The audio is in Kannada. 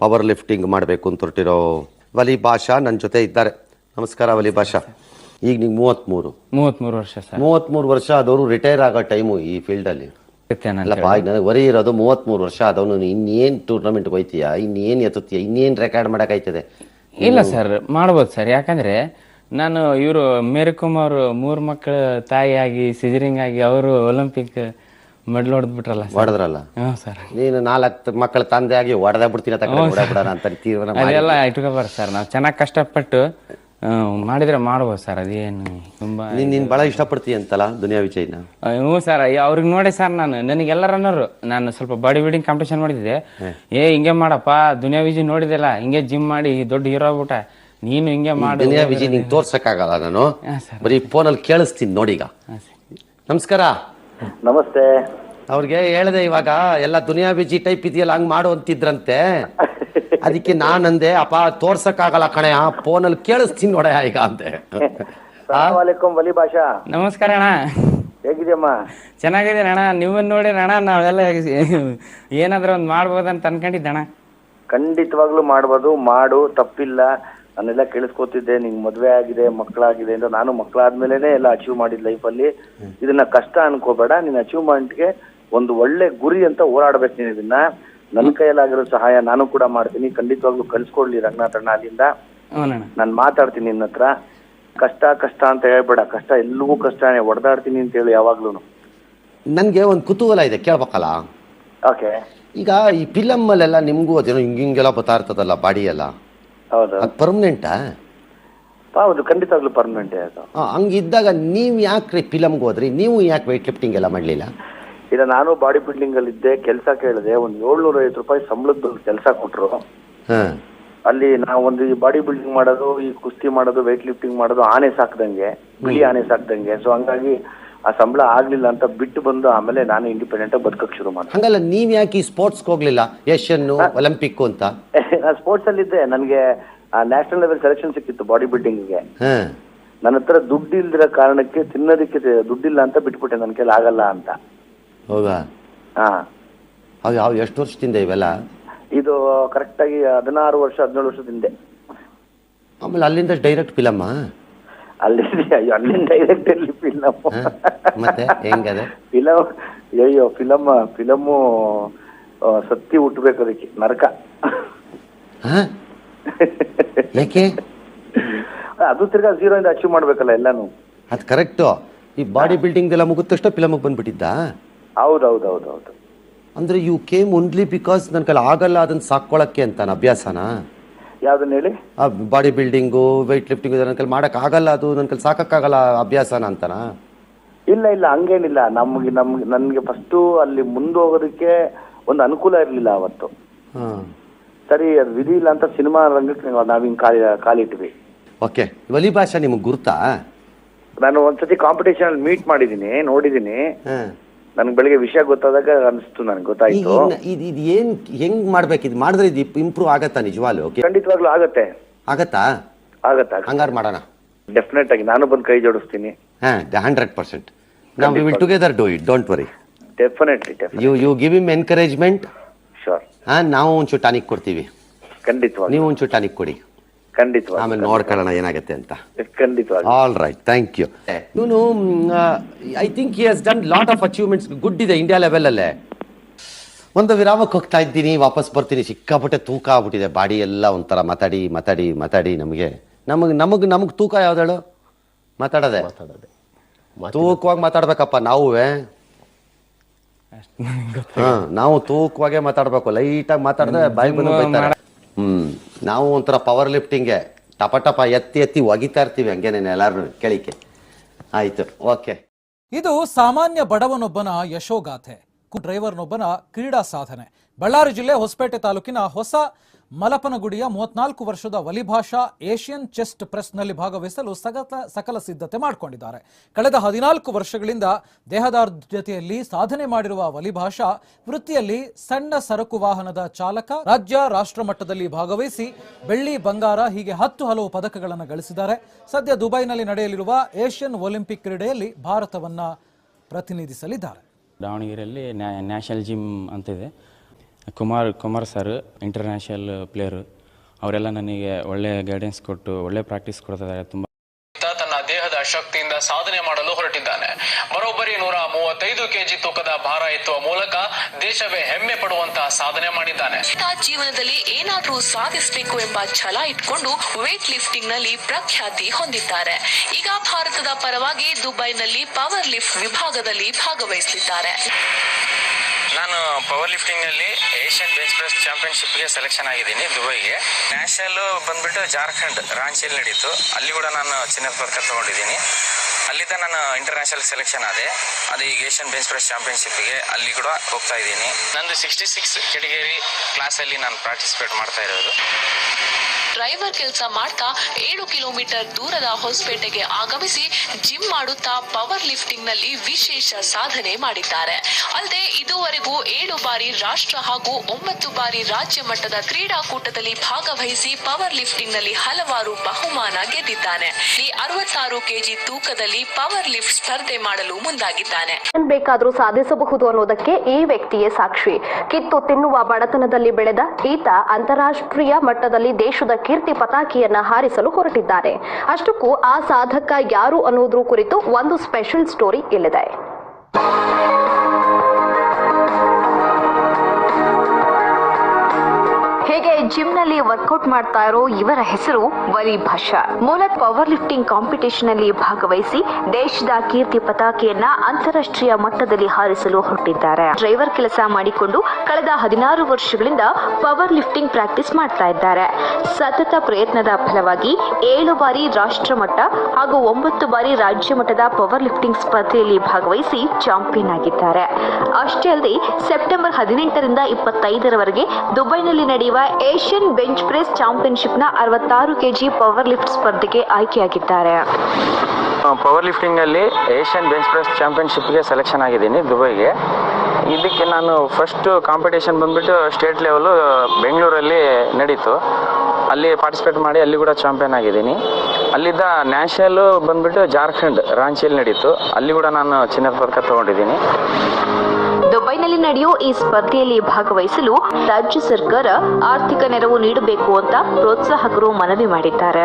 ಪವರ್ ಲಿಫ್ಟಿಂಗ್ ಮಾಡಬೇಕು ಅಂತ ಹೊರಟಿರೋ ವಲಿ ಭಾಷಾ ನನ್ನ ಜೊತೆ ಇದ್ದಾರೆ. ನಮಸ್ಕಾರ ವಲಿ ಭಾಷಾ ಈಗ ನಿಮ್ಗೆ ಮೂವತ್ತ್ಮೂರು ಮೂವತ್ಮೂರು ವರ್ಷ ಸರ್. ಮೂವತ್ತ್ಮೂರು ವರ್ಷ ಆದವರು ರಿಟೈರ್ ಆಗೋ ಟೈಮು ಈ ಫೀಲ್ಡಲ್ಲಿ ಅಲ್ಲಪ್ಪ ಈಗ ನನಗೆ ವರಿ ಇರೋದು ಮೂವತ್ತ್ಮೂರು ವರ್ಷ ಆದವನು. ಇನ್ನೇನು ಟೂರ್ನಮೆಂಟ್ಗೆ ಹೋಯ್ತೀಯ? ಇನ್ನೇನು ಎತ್ತುತ್ತೀಯ? ಇನ್ನೇನು ರೆಕಾರ್ಡ್ ಮಾಡೋಕ್ಕಾಯ್ತದೆ? ಇಲ್ಲ ಸರ್ ಮಾಡ್ಬೋದು ಸರ್. ಯಾಕಂದ್ರೆ ನಾನು ಇವರು ಮೇರಿ ಕುಮಾರ್ ಮೂರು ಮಕ್ಕಳ ತಾಯಿಯಾಗಿ ಸಿಜರಿಂಗ್ ಆಗಿ ಅವರು ಒಲಿಂಪಿಕ್ ಮೆಡಲ್ ಹೊಡೆದ್ಬಿಟ್ರಲ್ಲ ಸರ್? ಹೊಡೆದ್ರಲ್ಲ? ಹ್ಞೂ ಸರ್. ನೀನು ನಾಲ್ಕು ಮಕ್ಕಳ ತಂದೆ ಆಗಿ ಹೊಡೆದ ಬಿಡ್ತೀನಿ ಅಂತ ಬಿಡೋಣ ಅಂತ ತೀರ್ಮಾನ ಮಾಡಿ ಅದೆಲ್ಲ ಇಟ್ಕೋಬಾರ್ದು ಸರ್. ನಾವು ಚೆನ್ನಾಗಿ ಕಷ್ಟಪಟ್ಟು ಆ, ಮಾಡಿದ್ರೆ ಮಾಡ್ಬೋದು ಸರ್. ಅದೇನು ತುಂಬಾ ನೀನು ನೀನು ಭಾಳ ಇಷ್ಟಪಡ್ತೀಯ ಅಂತಲ್ಲ ದುನಿಯಾ ವಿಜಯ್ನ? ಹ್ಞೂ ಸರ್. ಅವ್ರಿಗೆ ನೋಡಿ ಸರ್ ನಾನು. ನನಗೆಲ್ಲ ರನ್ನರು ನಾನು ಸ್ವಲ್ಪ ಬಾಡಿ ಬಿಲ್ಡಿಂಗ್ ಕಾಂಪಿಟೇಷನ್ ಮಾಡಿದ್ದೆ. ಏ ಹಿಂಗೆ ಮಾಡಪ್ಪ. ದುನಿಯಾ ವಿಜಿ ನೋಡಿದೆಲ್ಲ ಹಿಂಗೆ ಜಿಮ್ ಮಾಡಿ ದೊಡ್ಡ ಹೀರೋ ಆಗ್ಬಿಟ್ಟ. ನೀನು ಹಿಂಗೆ ಮಾಡು. ದುನಿಯಾ ವಿಜಯ್ ನಿಂಗೆ ತೋರ್ಸಕ್ಕಾಗಲ್ಲ ನಾನು. ಬರೀ ಫೋನಲ್ಲಿ ಕೇಳಿಸ್ತೀನಿ ನೋಡೀಗ ಹಾ, ನಮಸ್ಕಾರ. ನಮಸ್ತೆ. ಅವ್ರಿಗೆ ಹೇಳಿದೆ ಇವಾಗ ಎಲ್ಲ ದುನಿಯಾ ಬಿಜಿ ಟೈಪ್ ಇದೆಯಲ್ಲ ಹಂಗ್ ಮಾಡು ಅಂತಿದ್ರಂತೆ. ಅದಕ್ಕೆ ಅಂದೆ ಅಪ್ಪ ತೋರ್ಸಕ್ಕಾಗಲ್ಲ ಕಣೆ ಆ ಫೋನಲ್ಲಿ ಕೇಳಿಸ್ತೀನಿ ನೋಡ ಈಗ ಅಂತೆ ಸಲಾಮಲೈಕುಂ ವಲಿ ಭಾಷಾ ನಮಸ್ಕಾರ ಅಣ್ಣ. ಹೇಗಿದೆಯಮ್ಮ? ಚೆನ್ನಾಗಿದ್ದೀನಿ ಅಣ್ಣ. ನೀವನ್ನ ನೋಡಿ ಅಣ್ಣ ನಾವೆಲ್ಲ ಏನಾದ್ರೂ ಒಂದು ಮಾಡ್ಬೋದಂತ ಅನ್ಕೊಂಡಿದ್ದೆ ಅಣ್ಣ. ಖಂಡಿತವಾಗ್ಲೂ ಮಾಡ್ಬೋದು. ಮಾಡು ತಪ್ಪಿಲ್ಲ. ನಾನೆಲ್ಲ ಕೇಳಿಸ್ಕೊತಿದ್ದೆ. ನಿಂಗೆ ಮದ್ವೆ ಆಗಿದೆ ಮಕ್ಕಳಾಗಿದೆ ಅಂತ. ನಾನು ಮಕ್ಕಳಾದ್ಮೇಲೆನೆ ಎಲ್ಲ ಅಚೀವ್ ಮಾಡಿದ್ ಲೈಫಲ್ಲಿ ಇದನ್ನ ಕಷ್ಟ ಅನ್ಕೋಬೇಡ. ನಿನ್ನ ಅಚೀವ್ಮೆಂಟ್ಗೆ ಒಂದು ಒಳ್ಳೆ ಗುರಿ ಅಂತ ಹೋರಾಡ್ಬೇಕು ನೀನು ಇದನ್ನ. ನನ್ನ ಕೈಯಲ್ಲಾಗಿರೋ ಸಹಾಯ ನಾನು ಕೂಡ ಮಾಡ್ತೀನಿ. ಖಂಡಿತವಾಗ್ಲೂ ಕಲ್ಸ್ಕೊಡ್ಲಿ ರಂಗನಾಥಣ್ಣ ಅಲ್ಲಿಂದ. ನಾನು ಮಾತಾಡ್ತೀನಿ ನಿನ್ನ ಹತ್ರ. ಕಷ್ಟ ಕಷ್ಟ ಅಂತ ಹೇಳ್ಬೇಡ. ಕಷ್ಟ ಎಲ್ಲವೂ ಕಷ್ಟನೇ. ಹೊಡೆದಾಡ್ತೀನಿ ಅಂತ ಹೇಳಿ ಯಾವಾಗ್ಲೂ ನನಗೆ ಒಂದು ಕುತೂಹಲ ಇದೆ. ಕೇಳ್ಬೇಕಲ್ಲ? ಓಕೆ. ಈಗ ಈ ಫಿಲಮ್ಮಲ್ಲೆಲ್ಲ ನಿಮಗೂ ಅದೇನೋ ಹಿಂಗ ಹಿಂಗೆಲ್ಲ ಬರ್ತಾ ಇರ್ತದಲ್ಲ ಬಾಡಿ ಎಲ್ಲ ಹೌದು. ಅದು ಪರ್ಮನೆಂಟಾ ಹೌದು ಖಂಡಿತವಾಗ್ಲೂ ಪರ್ಮನೆಂಟ್ ಅದು. ಹಂಗಿದ್ದಾಗ ನೀವು ಯಾಕೆ ಫಿಲಮ್ಗೆ ಹೋದ್ರಿ? ನೀವು ಯಾಕೆ ವೆಯ್ಟ್ ಲಿಫ್ಟಿಂಗ್ ಎಲ್ಲ ಮಾಡಲಿಲ್ಲ? ಈಗ ನಾನು ಬಾಡಿ ಬಿಲ್ಡಿಂಗ್ ಅಲ್ಲಿ ಇದ್ದೆ ಕೆಲಸ ಕೇಳಿದೆ. ಒಂದು ಏಳ್ನೂರ ಐವತ್ತು ರೂಪಾಯಿ ಸಂಬಳದ ಕೆಲಸ ಕೊಟ್ರು. ಅಲ್ಲಿ ನಾವು ಒಂದು ಈ ಬಾಡಿ ಬಿಲ್ಡಿಂಗ್ ಮಾಡೋದು ಈ ಕುಸ್ತಿ ಮಾಡೋದು ವೆಯ್ಟ್ ಲಿಫ್ಟಿಂಗ್ ಮಾಡೋದು ಆನೆ ಸಾಕ್ದಂಗೆ ಬಿಳಿ ಆನೆ ಸಾಕ್ದಂಗೆ. ಸೊ ಹಂಗಾಗಿ ಆ ಸಂಬಳ ಆಗ್ಲಿಲ್ಲ ಅಂತ ಬಿಟ್ಟು ಬಂದು ಆಮೇಲೆ ನಾನು ಇಂಡಿಪೆಂಡೆಂಟ್ ಆಗಿ ಬದುಕಕ್ ಶುರು ಮಾಡಿದೆ. ಹಂಗಲ್ಲ ನೀವು ಯಾಕೆ ಈ ಸ್ಪೋರ್ಟ್ಸ್ ಹೋಗ್ಲಿಲ್ಲ? ಏಷ್ಯನ್ ಒಲಿಂಪಿಕ್ ಅಂತ? ನಾನು ಸ್ಪೋರ್ಟ್ಸ್ ಅಲ್ಲಿ ಇದ್ದೆ. ನನಗೆ ನ್ಯಾಷನಲ್ ಲೆವೆಲ್ ಸೆಲೆಕ್ಷನ್ ಸಿಕ್ಕಿತ್ತು ಬಾಡಿ ಬಿಲ್ಡಿಂಗ್ಗೆ. ನನ್ನ ಹತ್ರ ದುಡ್ಡು ಇಲ್ದಿರೋ ಕಾರಣಕ್ಕೆ ತಿನ್ನೋದಕ್ಕೆ ದುಡ್ಡಿಲ್ಲ ಅಂತ ಬಿಟ್ಬಿಟ್ಟೆ. ನನ್ನ ಕೈಲಿ ಆಗಲ್ಲ ಅಂತ. ಹೌದಾ ಹಾ. ಅವು ಯಾವ ಎಷ್ಟು ವರ್ಷದಿಂದ ಇವೆಲ್ಲ? ಇದು ಕರೆಕ್ಟ್ ಆಗಿ ಹದಿನಾರು ವರ್ಷ ಹದಿನೇಳು ವರ್ಷದಿಂದ. ಆಮೇಲೆ ಅಲ್ಲಿಂದ ಡೈರೆಕ್ಟ್ ಫಿಲಮ್ಮ ಅಲ್ಲಿ ಅಯ್ಯೋ, ಅಲ್ಲಿಂದ ಡೈರೆಕ್ಟ್ ಅಲ್ಲಿ ಫಿಲಮ್ ಮತ್ತೆ ಹೆಂಗದೆ? ಫಿಲಮ್ ಅಯ್ಯೋ ಫಿಲಮ್ ಫಿಲಮ್ಮು ಸತ್ತಿ ಹುಟ್ಟಬೇಕು ಅದಕ್ಕೆ ನರಕ. ಯಾಕೆ? ಅದು ತಿರ್ಗಾ ಜೀರೋ ಇಂದ ಅಚೀವ್ ಮಾಡ್ಬೇಕಲ್ಲ ಎಲ್ಲಾನು. ಅದು ಕರೆಕ್ಟು ಈ ಬಾಡಿ ಬಿಲ್ಡಿಂಗ್ ಎಲ್ಲ ಮುಗಿದ ತಕ್ಷಣ ಫಿಲಮ್ಗೆ ಬಂದ್ಬಿಟ್ಟಿದ್ದ? ಹೌದು ಹೌದು ಹೌದು ಹೌದು ಅಂದ್ರೆ ಯು ಕೇಮ್ ಓನ್ಲಿ ಬಿಕಾಸ್ ನನ್ನ ಕೈಲಿ ಆಗಲ್ಲ ಅದನ್ನ ಸಾಕೊಳ್ಳಕ್ಕೆ ಅಂತ ಅಭ್ಯಾಸನ? ಯಾವ್ದನ್ನ ಹೇಳಿ? ಬಾಡಿ ಬಿಲ್ಡಿಂಗು ವೆಯ್ಟ್ ಲಿಫ್ಟಿಂಗ್ ನನ್ನ ಕೈಲಿ ಮಾಡಕ್ ಆಗಲ್ಲ ಅದು ನನ್ನ ಕೈಲಿ ಸಾಕಕ್ಕಾಗಲ್ಲ ಅಭ್ಯಾಸನ ಅಂತನ? ಇಲ್ಲ ಇಲ್ಲ ಹಂಗೇನಿಲ್ಲ. ನಮ್ಗೆ ನಮ್ಗೆ ನನಗೆ ಫಸ್ಟು ಅಲ್ಲಿ ಮುಂದೆ ಹೋಗೋದಕ್ಕೆ ಒಂದು ಅನುಕೂಲ ಇರಲಿಲ್ಲ ಅವತ್ತು. ಸರಿ ಅದು ವಿಧಿ ಇಲ್ಲ ಅಂತ ಸಿನಿಮಾ ರಂಗಕ್ಕೆ ನಾವು ಹಿಂಗೆ ಕಾಲಿ ಕಾಲಿಟ್ವಿ ಓಕೆ. ವಲಿ ಭಾಷಾ ನಿಮಗೆ ಗುರುತಾ ನಾನು ಒಂದ್ಸತಿ ಕಾಂಪಿಟೇಷನ್ ಮೀಟ್ ಮಾಡಿದ್ದೀನಿ ನೋಡಿದ್ದೀನಿ ನನ್ಗೆ ಬೆಳಿಗ್ಗೆ ವಿಷಯ ಗೊತ್ತಾದಾಗ ಅನಿಸ್ತು ನನ್ಗೆ ಗೊತ್ತಾಯ್ತು. ಇದು ಇದು ಏನು ಹೆಂಗ್ ಮಾಡ್ಬೇಕು? ಇದು ಮಾಡಿದ್ರೆ ಇದು ಇಂಪ್ರೂವ್ ಆಗತ್ತಾ ನಿಜವಾಗ್ಲು? ಓಕೆ ಖಂಡಿತವಾಗ್ಲೂ ಆಗತ್ತೆ. ಆಗತ್ತಾ? ಆಗತ್ತೆ ಹಂಗಾರೆ ಮಾಡೋಣ. ಡೆಫಿನೆಟ್ ಆಗಿ ನಾನು ಬಂದು ಕೈ ಜೋಡಿಸ್ತೀನಿ. ಹಾ ಹಂಡ್ರೆಡ್ ಪರ್ಸೆಂಟ್ ನಾವು we will together do it don't worry definitely you you give him encouragement sure ಹಾ ನಾವು ಒಂಚೂರು ಟಾನಿಕ್ ಕೊಡ್ತೀವಿ. ಖಂಡಿತವಾಗಿ ನೀವು ಒಂಚೂರು ಟಾನಿಕ್ ಕೊಡಿ. ಖಂಡಿತವಾಗಿ ಆಮೇಲೆ ನೋಡ್ಕೊಳ್ಳೋಣ ಏನಾಗುತ್ತೆ ಅಂತ. ಖಂಡಿತ ಆಲ್ ರೈಟ್ ಥ್ಯಾಂಕ್ ಯು ಇವನು I think he has done lot of achievements good ಇದೆ ಇಂಡಿಯಾ ಲೆವೆಲಲ್ಲೇ ಒಂದು ವಿರಾಮಕ್ಕೆ ಹೋಗ್ತಾ ಇದ್ದೀನಿ ವಾಪಸ್ ಬರ್ತೀನಿ. ಸಿಕ್ಕಾಪಟ್ಟೆ ತೂಕ ಆಗ್ಬಿಟ್ಟಿದೆ ಬಾಡಿ ಎಲ್ಲ ಒಂಥರ ಮಾತಾಡಿ ಮಾತಾಡಿ ಮಾತಾಡಿ ನಮಗೆ. ನಮಗೆ ನಮಗೆ ನಮಗೆ ತೂಕ ಯಾವ್ದಾಳು ಮಾತಾಡೋದೆ. ತೂಕವಾಗಿ ಮಾತಾಡ್ಬೇಕಪ್ಪ ನಾವು ಹಾ ನಾವು ತೂಕವಾಗೇ ಮಾತಾಡ್ಬೇಕು ಲೈಟಾಗಿ ಮಾತಾಡಿದ್ರೆ ಬಾಯಿ ಬಂದು ಬೈತಾರೆ. ಹ್ಮ್. ನಾವು ಒಂಥರ ಪವರ್ ಲಿಫ್ಟಿಂಗೆ ಟಪ ಟಪ ಎತ್ತಿ ಎತ್ತಿ ಒಗಿತಾ ಇರ್ತೀವಿ ಹಂಗೆ ನೀನು ಎಲ್ಲರೂ ಕೇಳಿಕೆ. ಆಯಿತು ಓಕೆ ಇದು ಸಾಮಾನ್ಯ ಬಡವನೊಬ್ಬನ ಯಶೋಗಾಥೆ ಡ್ರೈವರ್ನೊಬ್ಬನ ಕ್ರೀಡಾ ಸಾಧನೆ. ಬಳ್ಳಾರಿ ಜಿಲ್ಲೆ ಹೊಸಪೇಟೆ ತಾಲೂಕಿನ ಹೊಸ ಮಲಪನಗುಡಿಯ ಮೂವತ್ನಾಲ್ಕು ವರ್ಷದ ವಲಿಭಾಷಾ ಏಷ್ಯನ್ ಚೆಸ್ಟ್ ಪ್ರೆಸ್ನಲ್ಲಿ ಭಾಗವಹಿಸಲು ಸಗತ ಸಕಲ ಸಿದ್ಧತೆ ಮಾಡಿಕೊಂಡಿದ್ದಾರೆ. ಕಳೆದ ಹದಿನಾಲ್ಕು ವರ್ಷಗಳಿಂದ ದೇಹದಾರ್ಢ್ಯತೆಯಲ್ಲಿ ಸಾಧನೆ ಮಾಡಿರುವ ವಲಿಭಾಷಾ ವೃತ್ತಿಯಲ್ಲಿ ಸಣ್ಣ ಸರಕು ವಾಹನದ ಚಾಲಕ ರಾಜ್ಯ ರಾಷ್ಟ್ರ ಮಟ್ಟದಲ್ಲಿ ಭಾಗವಹಿಸಿ ಬೆಳ್ಳಿ ಬಂಗಾರ ಹೀಗೆ ಹತ್ತು ಹಲವು ಪದಕಗಳನ್ನು ಗಳಿಸಿದ್ದಾರೆ. ಸದ್ಯ ದುಬೈನಲ್ಲಿ ನಡೆಯಲಿರುವ ಏಷ್ಯನ್ ಒಲಿಂಪಿಕ್ ಕ್ರೀಡೆಯಲ್ಲಿ ಭಾರತವನ್ನು ಪ್ರತಿನಿಧಿಸಲಿದ್ದಾರೆ. ದಾವಣಗೆರೆಯಲ್ಲಿ ನ್ಯಾಷನಲ್ ಜಿಮ್ ಅಂತಿದೆ. Kumar Kumar sir international player ಅವರೆಲ್ಲ ನನಗೆ ಒಳ್ಳೆ ಗೈಡೆನ್ಸ್ ಕೊಟ್ಟು ಒಳ್ಳೆ ಪ್ರಾಕ್ಟೀಸ್ ಕೊಡ್ತಿದ್ದಾರೆ. ತುಂಬ ತನ್ನ ದೇಹದ ಶಕ್ತಿಯಿಂದ ಸಾಧನೆ ಮಾಡಲು ಹೊರಟಿದ್ದಾನೆ. ಬರೋಬ್ಬರಿ ನೂರ ಮೂವತ್ತೈದು ಕೆಜಿ ತೂಕದ ಭಾರ ಎತ್ತುವ ಮೂಲಕ ದೇಶವೇ ಹೆಮ್ಮೆ ಪಡುವಂತಹ ಸಾಧನೆ ಮಾಡಿದ್ದಾನೆ. ಜೀವನದಲ್ಲಿ ಏನಾದರೂ ಸಾಧಿಸಬೇಕು ಎಂಬ ಛಲ ಇಟ್ಕೊಂಡು ವೇಟ್ ಲಿಫ್ಟಿಂಗ್ನಲ್ಲಿ ಪ್ರಖ್ಯಾತಿ ಹೊಂದಿದ್ದಾರೆ. ಈಗ ಭಾರತದ ಪರವಾಗಿ ದುಬೈನಲ್ಲಿ ಪವರ್ ಲಿಫ್ಟ್ ವಿಭಾಗದಲ್ಲಿ ಭಾಗವಹಿಸಲಿದ್ದಾರೆ ನಾನು ಪವರ್ ಲಿಫ್ಟಿಂಗ್ನಲ್ಲಿ ಏಷ್ಯನ್ ಬೆಂಚ್ ಪ್ರೆಸ್ ಚಾಂಪಿಯನ್ಶಿಪ್ಗೆ ಸೆಲೆಕ್ಷನ್ ಆಗಿದ್ದೀನಿ ದುಬೈಗೆ ನ್ಯಾಷನಲ್ ಬಂದ್ಬಿಟ್ಟು ಜಾರ್ಖಂಡ್ ರಾಂಚಿಯಲ್ಲಿ ನಡೀತು. ಅಲ್ಲಿ ಕೂಡ ನಾನು ಚಿನ್ನದ ಪದಕ ತಗೊಂಡಿದ್ದೀನಿ. ಅಲ್ಲಿದ್ದ ನಾನು ಇಂಟರ್ನ್ಯಾಷನಲ್ ಸೆಲೆಕ್ಷನ್ ಆದೆ. ಅದು ಈಗ ಏಷ್ಯನ್ ಬೆಂಚ್ ಪ್ರೆಸ್ ಚಾಂಪಿಯನ್ಶಿಪ್ಗೆ ಅಲ್ಲಿ ಕೂಡ ಹೋಗ್ತಾ ಇದ್ದೀನಿ. ನಂದು ಸಿಕ್ಸ್ಟಿ ಸಿಕ್ಸ್ ಕೆಟಗರಿ ಕ್ಲಾಸಲ್ಲಿ ನಾನು ಪಾರ್ಟಿಸಿಪೇಟ್ ಮಾಡ್ತಾ ಇರೋದು. ಡ್ರೈವರ್ ಕೆಲಸ ಮಾಡ್ತಾ ಏಳು ಕಿಲೋಮೀಟರ್ ದೂರದ ಹೊಸಪೇಟೆಗೆ ಆಗಮಿಸಿ ಜಿಮ್ ಮಾಡುತ್ತಾ ಪವರ್ ಲಿಫ್ಟಿಂಗ್ನಲ್ಲಿ ವಿಶೇಷ ಸಾಧನೆ ಮಾಡಿದ್ದಾರೆ. ಅಲ್ಲದೆ ಇದುವರೆಗೂ ಏಳು ಬಾರಿ ರಾಷ್ಟ್ರ ಹಾಗೂ ಒಂಬತ್ತು ಬಾರಿ ರಾಜ್ಯ ಮಟ್ಟದ ಕ್ರೀಡಾಕೂಟದಲ್ಲಿ ಭಾಗವಹಿಸಿ ಪವರ್ ಲಿಫ್ಟಿಂಗ್ನಲ್ಲಿ ಹಲವಾರು ಬಹುಮಾನ ಗೆದ್ದಿದ್ದಾನೆ. ಈ ಅರವತ್ತಾರು ಕೆಜಿ ತೂಕದಲ್ಲಿ ಪವರ್ ಲಿಫ್ಟ್ ಸ್ಪರ್ಧೆ ಮಾಡಲು ಮುಂದಾಗಿದ್ದಾನೆ. ಬೇಕಾದರೂ ಬೇಕಾದ್ರೂ ಸಾಧಿಸಬಹುದು ಅನ್ನೋದಕ್ಕೆ ಈ ವ್ಯಕ್ತಿಯೇ ಸಾಕ್ಷಿ. ಕಿತ್ತು ತಿನ್ನುವ ಬಡತನದಲ್ಲಿ ಬೆಳೆದ ಈತ ಅಂತಾರಾಷ್ಟ್ರೀಯ ಮಟ್ಟದಲ್ಲಿ ದೇಶದ ಕೀರ್ತಿ ಪತಾಕಿಯನ್ನ ಹಾರಿಸಲು ಹೊರಟಿದ್ದಾರೆ. ಅಷ್ಟಕ್ಕೂ ಆ ಸಾಧಕ ಯಾರು ಅನ್ನೋದ್ರ ಕುರಿತು ಒಂದು ಸ್ಪೆಷಲ್ ಸ್ಟೋರಿ ಇಲ್ಲಿದೆ. ಹೀಗೆ ಜಿಮ್ನಲ್ಲಿ ವರ್ಕೌಟ್ ಮಾಡ್ತಾ ಇರೋ ಇವರ ಹೆಸರು ವಲಿ ಭಾಷಾ. ಮೂಲತ್ ಪವರ್ ಲಿಫ್ಟಿಂಗ್ ಕಾಂಪಿಟೇಷನ್ ಅಲ್ಲಿ ಭಾಗವಹಿಸಿ ದೇಶದ ಕೀರ್ತಿ ಪತಾಕೆಯನ್ನ ಅಂತಾರಾಷ್ಟ್ರೀಯ ಮಟ್ಟದಲ್ಲಿ ಹಾರಿಸಲು ಹೊರಟಿದ್ದಾರೆ. ಡ್ರೈವರ್ ಕೆಲಸ ಮಾಡಿಕೊಂಡು ಕಳೆದ ಹದಿನಾರು ವರ್ಷಗಳಿಂದ ಪವರ್ ಲಿಫ್ಟಿಂಗ್ ಪ್ರಾಕ್ಟೀಸ್ ಮಾಡ್ತಾ ಇದ್ದಾರೆ. ಸತತ ಪ್ರಯತ್ನದ ಫಲವಾಗಿ ಏಳು ಬಾರಿ ರಾಷ್ಟ್ರ ಮಟ್ಟ ಹಾಗೂ ಒಂಬತ್ತು ಬಾರಿ ರಾಜ್ಯ ಮಟ್ಟದ ಪವರ್ ಲಿಫ್ಟಿಂಗ್ ಸ್ಪರ್ಧೆಯಲ್ಲಿ ಭಾಗವಹಿಸಿ ಚಾಂಪಿಯನ್ ಆಗಿದ್ದಾರೆ. ಅಷ್ಟೇ ಅಲ್ಲದೆ ಸೆಪ್ಟೆಂಬರ್ ಹದಿನೆಂಟರಿಂದ ಇಪ್ಪತ್ತೈದರವರೆಗೆ ದುಬೈನಲ್ಲಿ ನಡೆಯುವ ಏಷ್ಯನ್ ಬೆಂಚ್ ಪ್ರೆಸ್ ಚಾಂಪಿಯನ್ಶಿಪ್ನ ಅರವತ್ತಾರು ಕೆಜಿ ಪವರ್ ಲಿಫ್ಟ್ ಸ್ಪರ್ಧೆಗೆ ಆಯ್ಕೆಯಾಗಿದ್ದಾರೆ. ಪವರ್ ಲಿಫ್ಟಿಂಗಲ್ಲಿ ಏಷ್ಯನ್ ಬೆಂಚ್ ಪ್ರೆಸ್ ಚಾಂಪಿಯನ್ಶಿಪ್ಗೆ ಸೆಲೆಕ್ಷನ್ ಆಗಿದ್ದೀನಿ ದುಬೈಗೆ. ಇದಕ್ಕೆ ನಾನು ಫಸ್ಟ್ ಕಾಂಪಿಟೇಷನ್ ಬಂದ್ಬಿಟ್ಟು ಸ್ಟೇಟ್ ಲೆವೆಲು ಬೆಂಗಳೂರಲ್ಲಿ ನಡೀತು. ಅಲ್ಲಿ ಪಾರ್ಟಿಸಿಪೇಟ್ ಮಾಡಿ ಅಲ್ಲಿ ಕೂಡ ಚಾಂಪಿಯನ್ ಆಗಿದ್ದೀನಿ. ಅಲ್ಲಿದ್ದ ನ್ಯಾಷನಲ್ ಬಂದ್ಬಿಟ್ಟು ಜಾರ್ಖಂಡ್, ರಾಂಚಿಯಲ್ಲಿ ನಡೀತು. ಅಲ್ಲಿ ಕೂಡ ನಾನು ಚಿನ್ನದ ಪದಕ ತಗೊಂಡಿದ್ದೀನಿ. ದುಬೈನಲ್ಲಿ ನಡೆಯುವ ಈ ಸ್ಪರ್ಧೆಯಲ್ಲಿ ಭಾಗವಹಿಸಲು ರಾಜ್ಯ ಸರ್ಕಾರ ಆರ್ಥಿಕ ನೆರವು ನೀಡಬೇಕು ಅಂತ ಪ್ರೋತ್ಸಾಹಕರು ಮನವಿ ಮಾಡಿದ್ದಾರೆ.